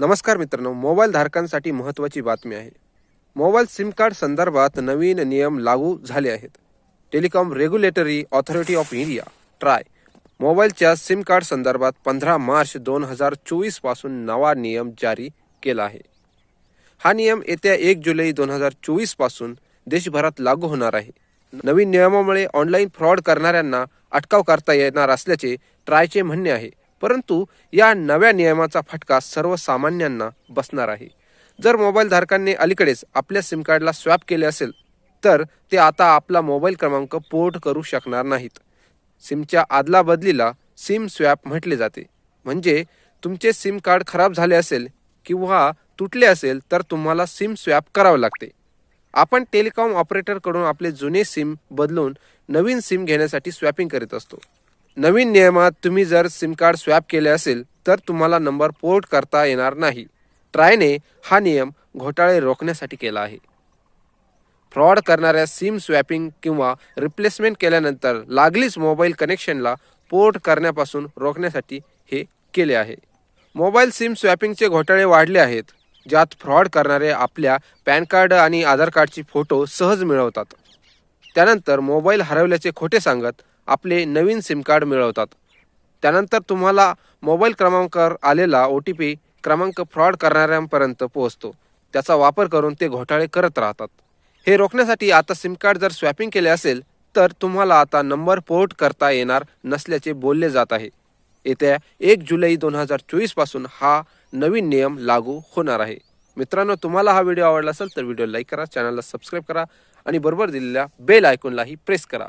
नमस्कार मित्रांनो मोबाईल धारकांसाठी महत्त्वाची बातमी आहे. मोबाईल सिम कार्ड संदर्भात नवीन नियम लागू झाले आहेत. Telecom regulatory authority of India TRAI. मोबाईलच्या सिम कार्ड संदर्भात पंधरा मार्च दोन हजार चोवीसपासून नवा नियम जारी केला आहे. हा नियम येत्या एक जुलै दोन हजार चोवीसपासून देशभरात लागू होणार आहे. नवीन नियमामुळे ऑनलाईन फ्रॉड करणाऱ्यांना अटकाव करता येणार असल्याचे ट्रायचे म्हणणे आहे. परंतु या नव्या नियमाचा फटका सर्वसामान्यांना बसणार आहे. जर मोबाईल धारकांनी अलीकडेच आपल्या सिम कार्डला स्वॅप केले असेल तर ते आता आपला मोबाईल क्रमांक पोर्ट करू शकणार नाहीत. सिमच्या आदला बदलीला सिम स्वॅप म्हटले जाते. म्हणजे तुमचे सिम कार्ड खराब झाले असेल किंवा तुटले असेल तर तुम्हाला सिम स्वॅप करावे लागते. आपण टेलिकॉम ऑपरेटरकडून आपले जुने सिम बदलून नवीन सिम घेण्यासाठी स्वॅपिंग करीत असतो. नवीन नियमात तुम्ही जर सिम कार्ड स्वॅप केले असेल तर तुम्हाला नंबर पोर्ट करता येणार नाही. ट्रायने हा नियम घोटाळे रोखण्यासाठी केला आहे. फ्रॉड करणाऱ्या सिम स्वॅपिंग किंवा रिप्लेसमेंट केल्यानंतर लागलीच मोबाईल कनेक्शनला पोर्ट करण्यापासून रोखण्यासाठी हे केले आहे. मोबाईल सिम स्वॅपिंगचे घोटाळे वाढले आहेत ज्यात फ्रॉड करणारे आपल्या पॅन कार्ड आणि आधार कार्डची फोटो सहज मिळवतात. त्यानंतर मोबाईल हरवल्याचे खोटे सांगत आपले नवीन सिम कार्ड मिळवतात. त्यानंतर तुम्हाला मोबाईल क्रमांकावर आलेला ओ टी पी क्रमांक फ्रॉड करणाऱ्यांपर्यंत पोहोचतो. त्याचा वापर करून ते घोटाळे करत राहतात. हे रोखण्यासाठी आता सिम कार्ड जर स्वॅपिंग केले असेल तर तुम्हाला आता नंबर पोर्ट करता येणार नसल्याचे बोलले जात आहे. येत्या एक जुलै दोन हजार चोवीसपासून हा नवीन नियम लागू होणार आहे. मित्रांनो तुम्हाला हा व्हिडिओ आवडला असेल तर व्हिडिओ लाईक करा चॅनलला सबस्क्राईब करा आणि बरोबर दिलेल्या बेल आयकॉनलाही प्रेस करा.